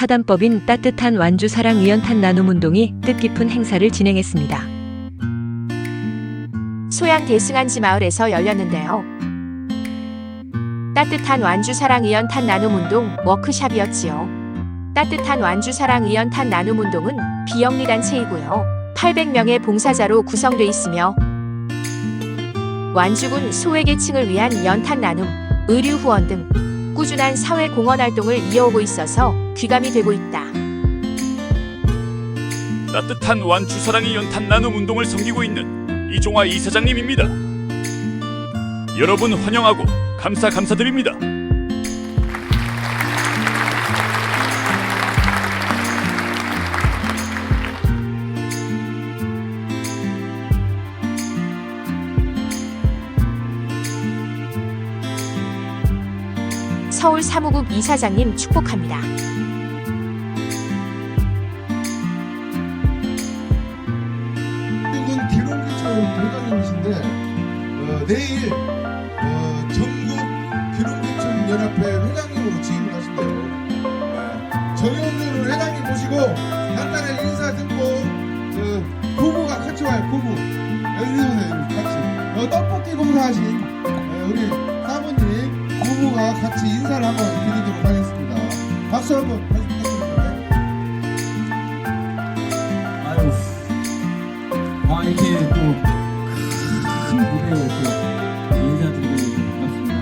사단법인 따뜻한 완주 사랑 의연탄 나눔 운동이 뜻깊은 행사를 진행했습니다. 소양 대승한지 마을에서 열렸는데요. 따뜻한 완주 사랑 의연탄 나눔 운동 워크샵이었지요. 따뜻한 완주 사랑 의연탄 나눔 운동은 비영리 단체이고요. 800명의 봉사자로 구성돼 있으며 완주군 소외계층을 위한 연탄 나눔, 의류 후원 등 꾸준한 사회 공헌 활동을 이어오고 있어서 귀감이 되고 있다. 따뜻한 완주 사랑의 연탄 나눔 운동을 섬기고 있는 이종화 이사장님입니다. 여러분 환영하고 감사 감사드립니다. 서울 사무국 이사장님 축복합니다. 이분 귀농귀촌 대장님이신데 어, 내일 어, 전국 귀농귀촌 연합회 회장님으로 취임을 하신대요. 네. 정영준 회장님 모시고 간단한 인사 듣고 그 부부가 같이 와요. 부부 여기 오세요. 같이 어, 떡볶이 봉사하신 네, 우리 같이 인사를 한번 드리도록 하겠습니다. 박수 한번 부탁드립니다. 아유, 아 이렇게 또큰 무대에 또 인사드리고 반갑습니다.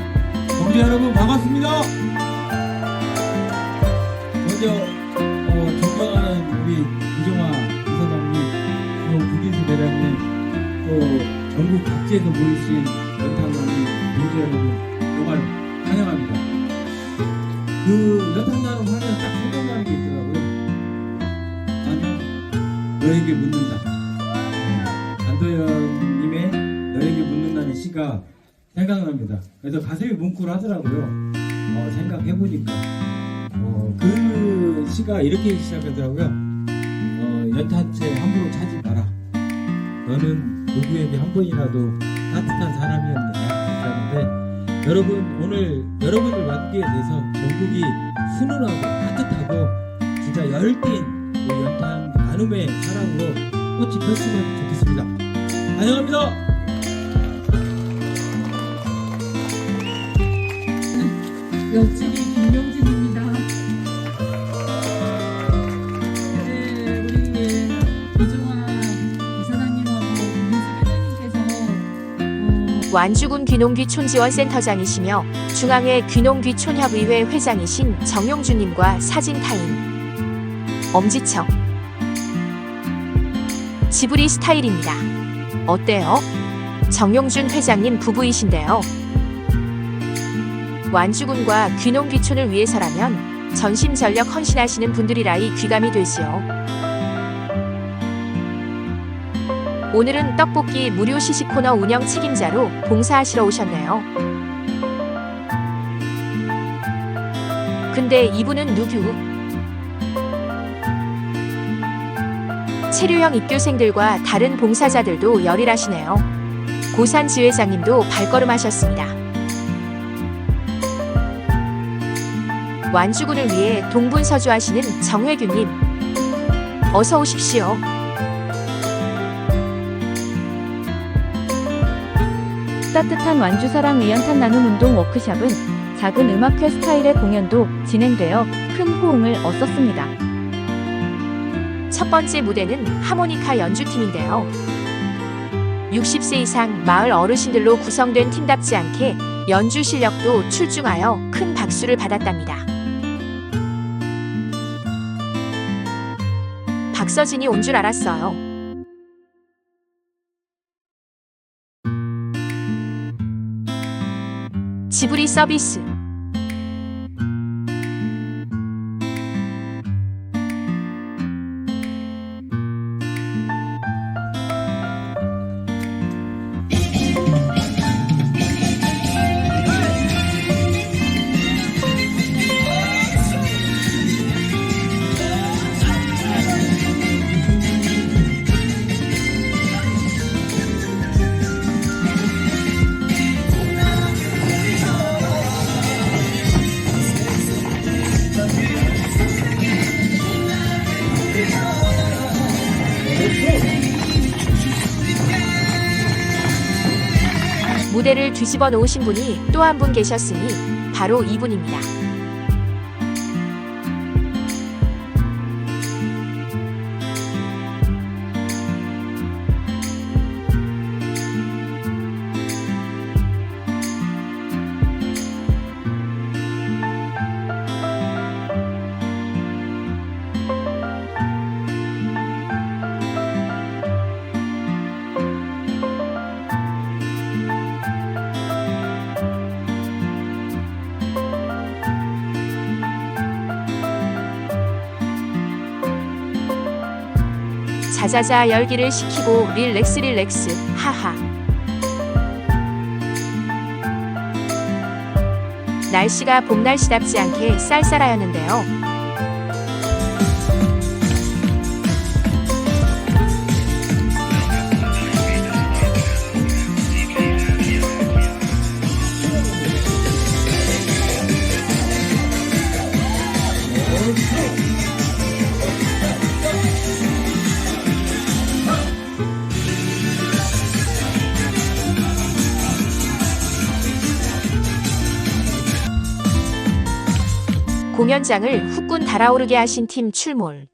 동지 여러분 반갑습니다. 먼저 어, 존경하는 우리 이종화 이사장님, 또 국인수 대장님, 또 전국 각지에서 모이신 연탄나무 동지 여러분 정말. 그 연탄나무 하면 딱 생각나는 게 있더라고요. 나는 너에게 묻는다. 안도현님의 너에게 묻는다는 시가 생각납니다. 그래서 가슴이 뭉클하더라고요. 어, 생각해보니까. 어, 그 시가 이렇게 시작하더라고요. 어, 연탄채 함부로 차지 마라. 너는 누구에게 한 번이라도 따뜻한 사람이었느냐. 라는데 여러분, 오늘 여러분을 만나게 돼서 전국이 훈훈하고 따뜻하고 진짜 열띤 그 연탄 나눔의 사랑으로 꽃이 폈으면 좋겠습니다. 안녕합니다. 옆집이 완주군 귀농귀촌지원 센터장이시며 중앙회 귀농귀촌협의회 회장이신 정용준님과 사진 타임. 엄지척. 지브리 스타일입니다. 어때요? 정용준 회장님 부부이신데요. 완주군과 귀농귀촌을 위해서라면 전심전력 헌신하시는 분들이라 이 귀감이 되지요. 오늘은 떡볶이 무료 시식 코너 운영 책임자로 봉사하시러 오셨네요. 근데 이분은 누구? 체류형 입교생들과 다른 봉사자들도 열일하시네요. 고산 지회장님도 발걸음하셨습니다. 완주군을 위해 동분서주하시는 정회규님, 어서 오십시오. 따뜻한 완주 사랑 의연탄 나눔 운동 워크샵은 작은 음악회 스타일의 공연도 진행되어 큰 호응을 얻었습니다. 첫 번째 무대는 하모니카 연주팀인데요. 60세 이상 마을 어르신들로 구성된 팀답지 않게 연주 실력도 출중하여 큰 박수를 받았답니다. 박서진이 온 줄 알았어요. 지브리 서비스 무대를 뒤집어 놓으신 분이 또 한 분 계셨으니 바로 이분입니다. 자자자 열기를 식히고 릴렉스 릴렉스 하하 날씨가 봄 날씨답지 않게 쌀쌀하였는데요. 공연장을 후끈 달아오르게 하신 팀 출몰.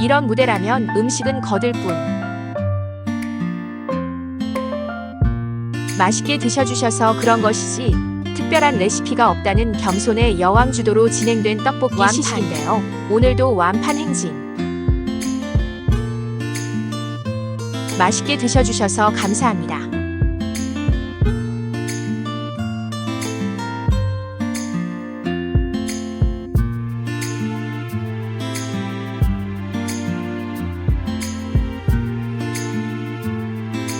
이런 무대라면 음식은 거들 뿐. 맛있게 드셔주셔서 그런 것이지 특별한 레시피가 없다는 겸손의 여왕 주도로 진행된 떡볶이 시식인데요. 오늘도 완판 행진. 맛있게 드셔주셔서 감사합니다.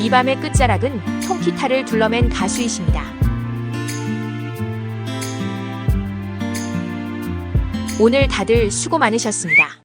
이 밤의 끝자락은 통기타를 둘러맨 가수이십니다. 오늘 다들 수고 많으셨습니다.